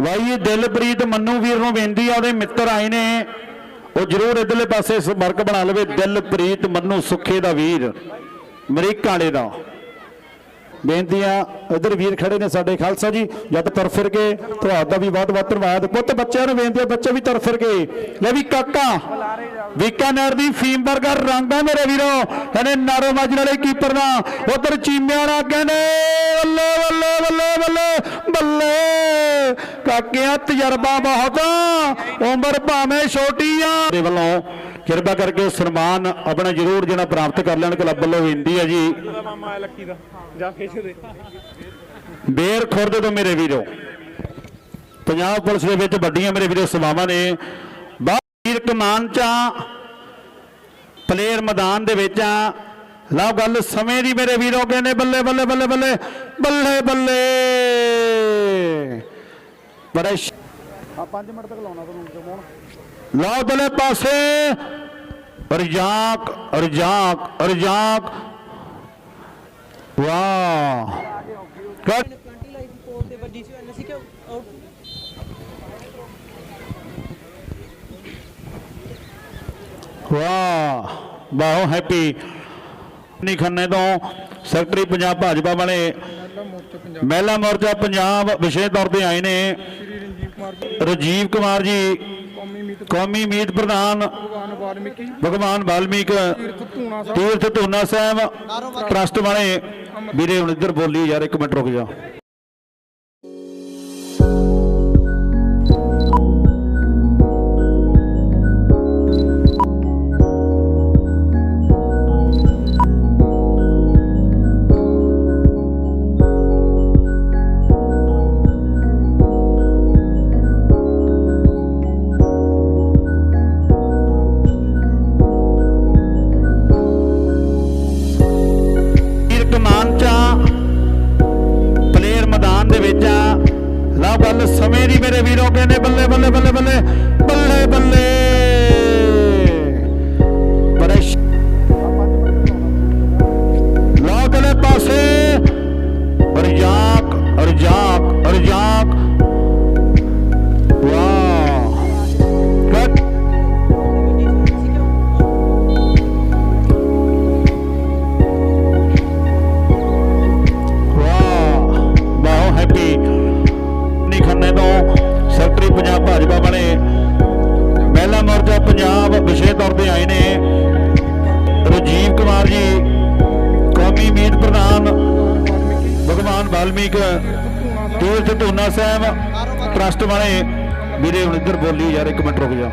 ਬਾਈ ਦਿਲਪ੍ਰੀਤ ਮੰਨੂ ਵੀਰ ਨੂੰ ਬੇਨਤੀ ਆ, ਉਹਦੇ ਮਿੱਤਰ ਆਏ ਨੇ। ਉਹ ਜਰੂਰ ਇਧਰਲੇ ਪਾਸੇ ਸੰਪਰਕ ਬਣਾ ਲਵੇ। ਦਿਲਪ੍ਰੀਤ ਮੰਨੂ ਸੁੱਖੇ ਦਾ ਵੀਰ ਅਮਰੀਕਾ ਵਾਲੇ ਦਾ। ਬੇਨਤੀਆਂ, ਇਧਰ ਵੀਰ ਖੜੇ ਨੇ ਸਾਡੇ ਖਾਲਸਾ ਜੀ। ਜਦ ਤੁਰ ਫਿਰ ਕੇ ਤੁਹਾਡਾ ਵੀ ਬਹੁਤ ਬਹੁਤ ਧੰਨਵਾਦ। ਪੁੱਤ, ਬੱਚਿਆਂ ਨੂੰ ਬੇਨਤੀ ਹੈ ਬੱਚੇ ਵੀ ਤੁਰ ਫਿਰ ਕੇ। ਲੈ ਵੀ ਕਾਕਾ ਵੀਕਾਨੇਰ ਦੀ ਫੀਮ ਵਰਗਾ ਰੰਗ ਆ ਮੇਰੇ ਵੀਰੋ। ਕਹਿੰਦੇ ਨਾਰੋ ਮਾਜਣ ਵਾਲੇ ਕੀਪਰ ਦਾ। ਉਧਰ ਚੀਮਿਆਂ ਨਾਲ ਕਹਿੰਦੇ ਬੱਲੇ ਬੱਲੇ ਬੱਲੇ ਬੱਲੇ ਬੱਲੇ ਤਜਰਬਾ ਬਹੁਤ ਉਮਰ ਭਾਵੇਂ ਛੋਟੀ ਆ। ਦੇ ਵੱਲੋਂ ਕਿਰਪਾ ਕਰਕੇ ਸਨਮਾਨ ਆਪਣਾ ਜ਼ਰੂਰ ਜਿਹੜਾ ਪ੍ਰਾਪਤ ਕਰ ਲੈਣ ਕਲੱਬ ਵੱਲੋਂ ਬੇਨਤੀ ਹੈ ਜੀ। ਬੇਰ ਖੁਰਦ ਤੋਂ ਮੇਰੇ ਵੀਰੋ। ਪੰਜਾਬ ਪੁਲਿਸ ਦੇ ਵਿੱਚ ਵੱਡੀਆਂ ਮੇਰੇ ਵੀਰੋ ਸੇਵਾਵਾਂ ਨੇ। ਬਾਹਰ ਕਮਾਨ ਚ ਪਲੇਅਰ ਮੈਦਾਨ ਦੇ ਵਿੱਚ ਆ। ਲਓ ਗੱਲ ਸਮੇਂ ਦੀ ਮੇਰੇ ਵੀਰੋ ਕਹਿੰਦੇ ਬੱਲੇ ਬੱਲੇ ਬੱਲੇ ਬੱਲੇ ਬੱਲੇ ਬੱਲੇ। ਬੜਾ ਆ 5 ਮਿੰਟ ਤੱਕ ਲਾਉਣਾ ਤੁਹਾਨੂੰ ਜਮਾਉਣ ਲਓ ਦਲੇ ਪਾਸੇ। ਰਜਾਕ ਰਜਾਕ ਰਜਾਕ ਵਾਹ। ਕੱਟ। ਵਾਹ। ਬਾਹੋ ਹੈਪੀ। ਨਹੀਂ ਖੰਨੇ ਤੋਂ। ਸੈਕਟਰੀ ਪੰਜਾਬ ਭਾਜਪਾ ਵਾਲੇ। ਮਹਿਲਾ ਮੋਰਚਾ ਪੰਜਾਬ ਵਿਸ਼ੇਸ਼ ਤੌਰ ਤੇ ਆਏ ਨੇ। ਰਜੀਵ ਕੁਮਾਰ ਜੀ। ਕੌਮੀ ਮੀਤ ਪ੍ਰਧਾਨ। ਭਗਵਾਨ ਵਾਲਮੀਕੀ ਤੀਰਥ ਧੂਨਾ ਸਾਹਿਬ। ਟਰਸਟ ਵਾਲੇ। ਵੀਰੇ ਹੁਣ ਇੱਧਰ ਬੋਲੀ ਯਾਰ ਇੱਕ ਮਿੰਟ ਰੁਕ ਜਾ। ਕਮਾਨ ਚਾ ਪਲੇਅਰ ਮੈਦਾਨ ਦੇ ਵਿੱਚ ਆ। ਲਓ ਗੱਲ, ਸਮੇਂ ਦੀ ਮੇਰੇ ਵੀਰੋ ਕਹਿੰਦੇ ਬੱਲੇ ਬੱਲੇ ਬੱਲੇ ਬੱਲੇ ਬੱਲੇ ਬੱਲੇ। ਵਾਲਮੀਕ ਤੀਰਥ ਧੂਨਾ ਸਾਹਿਬ ਟਰਸਟ ਵਾਲੇ, ਵੀਰੇ ਹੁਣ ਇੱਧਰ ਬੋਲੀ ਯਾਰ ਇੱਕ ਮਿੰਟ ਰੁਕ ਜਾ।